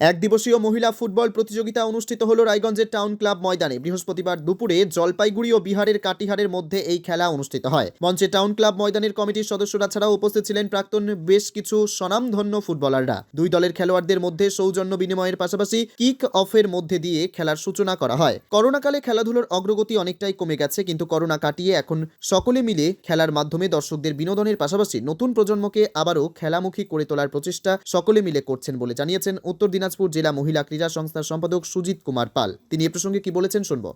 এক দিবসীয় মহিলা ফুটবল প্রতিযোগিতা অনুষ্ঠিত হল রায়গঞ্জের টাউন ক্লাব ময়দানে। বৃহস্পতিবার দুপুরে জলপাইগুড়ি ও বিহারের কাটিহারের মধ্যে এই খেলা অনুষ্ঠিত হয়। মঞ্চে টাউন ক্লাব ময়দানের কমিটির সদস্যরা ছাড়াও উপস্থিত ছিলেন প্রাক্তন বেশ কিছু স্বনামধন্য ফুটবলাররা। দুই দলের খেলোয়াড়দের মধ্যে সৌজন্য বিনিময়ের পাশাপাশি কিক অফের মধ্যে দিয়ে খেলার সূচনা করা হয়। করোনাকালে খেলাধুলোর অগ্রগতি অনেকটাই কমে গেছে, কিন্তু করোনা কাটিয়ে এখন সকলে মিলে খেলার মাধ্যমে দর্শকদের বিনোদনের পাশাপাশি নতুন প্রজন্মকে আবারও খেলামুখী করে তোলার প্রচেষ্টা সকলে মিলে করছেন বলে জানিয়েছেন উত্তর দিনাজপুর জেলা মহিলা ক্রীড়া সংস্থার সম্পাদক সুজিত কুমার পাল। তিনি এ প্রসঙ্গে কি বলেছেন শুনব।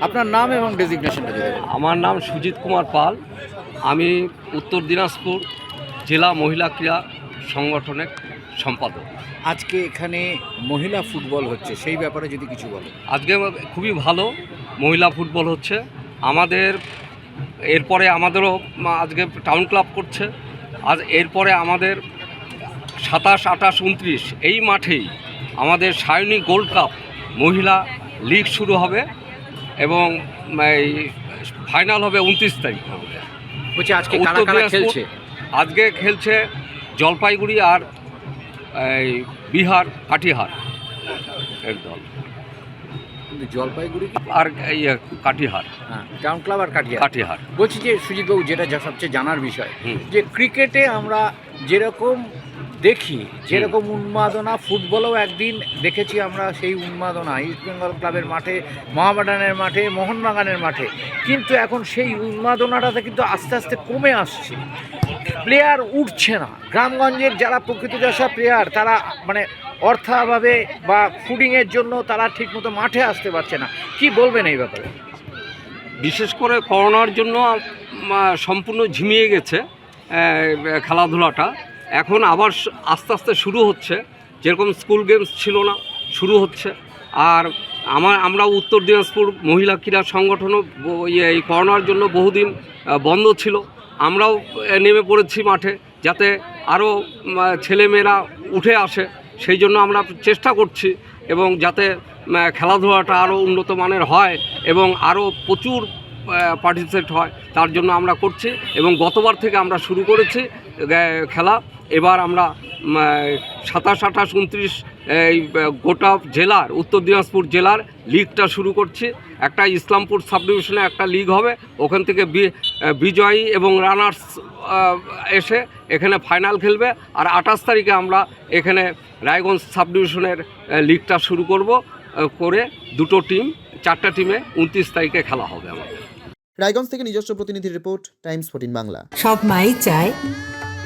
আপনার নাম এবং ডেজিগনেশনটা আমার নাম সুজিত কুমার পাল। আমি উত্তর দিনাজপুর জেলা মহিলা ক্রীড়া সংগঠনের সম্পাদক। আজকে এখানে মহিলা ফুটবল হচ্ছে সেই ব্যাপারে যদি কিছু বলেন। আজকে খুবই ভালো মহিলা ফুটবল হচ্ছে। আমাদের এরপরে আমাদেরও আজকে টাউন ক্লাব করছে। আর এরপরে আমাদের সাতাশ আঠাশ উনত্রিশ এই মাঠেই আমাদের সায়নী গোল্ড কাপ মহিলা লিগ শুরু হবে এবং এই ফাইনাল হবে উনত্রিশ তারিখ। বলছি আজকে খেলছে? আজকে খেলছে জলপাইগুড়ি আর এই বিহার কাটিহার এর দল। কিন্তু জলপাইগুড়ি আর কাটিহার। হ্যাঁ টাউন ক্লাব আর কাটিয়া কাটিহার। বলছি যে সুজিতবাবু যেটা সবচেয়ে জানার বিষয় যে ক্রিকেটে আমরা যেরকম দেখি যেরকম উন্মাদনা ফুটবলেও একদিন দেখেছি আমরা সেই উন্মাদনা ইস্ট বেঙ্গল ক্লাবের মাঠে মহামেডানের মাঠে মোহনবাগানের মাঠে। কিন্তু এখন সেই উন্মাদনাটাতে কিন্তু আস্তে আস্তে কমে আসছে। প্লেয়ার উঠছে না। গ্রামগঞ্জের যারা প্রকৃত দশা প্লেয়ার তারা মানে অর্থাভাবে বা ফুডিংয়ের জন্য তারা ঠিকমতো মাঠে আসতে পারছে না। কি বলবেন এই ব্যাপারে? বিশেষ করে করোনার জন্য সম্পূর্ণ ঝিমিয়ে গেছে খেলাধুলাটা। এখন আবার আস্তে আস্তে শুরু হচ্ছে। যেরকম স্কুল গেমস ছিল না শুরু হচ্ছে। আর আমার আমরা উত্তর দিনাজপুর মহিলা ক্রীড়া সংগঠনও ইয়ে, এই করোনার জন্য বহুদিন বন্ধ ছিল। আমরাও নেমে পড়েছি মাঠে যাতে আরও ছেলেমেয়েরা উঠে আসে। সেই জন্য আমরা চেষ্টা করছি এবং যাতে খেলাধুলাটা আরও উন্নত মানের হয় এবং আরও প্রচুর পার্টিসিপেট হয়। তার জন্য আমরা করছি এবং গতবার থেকে আমরা শুরু করেছি। খেলা। এবার আমরা সাতাশ আঠাশ উনত্রিশ এই গোটা জেলার উত্তর দিনাজপুর জেলার লিগটা শুরু করছি। একটা ইসলামপুর সাব ডিভিশনে একটা লিগ হবে। ওখান থেকে বিজয়ী এবং রানার্স এসে এখানে ফাইনাল খেলবে। আর আঠাশ তারিখে আমরা এখানে রায়গঞ্জ সাব ডিভিশনের লিগটা শুরু করব করে দুটো টিম চারটা টিমে উনত্রিশ তারিখে খেলা হবে আমাদের। রায়গঞ্জ থেকে নিজস্ব প্রতিনিধির রিপোর্ট টাইমস ফোর্টিন বাংলা। সব মাই চায়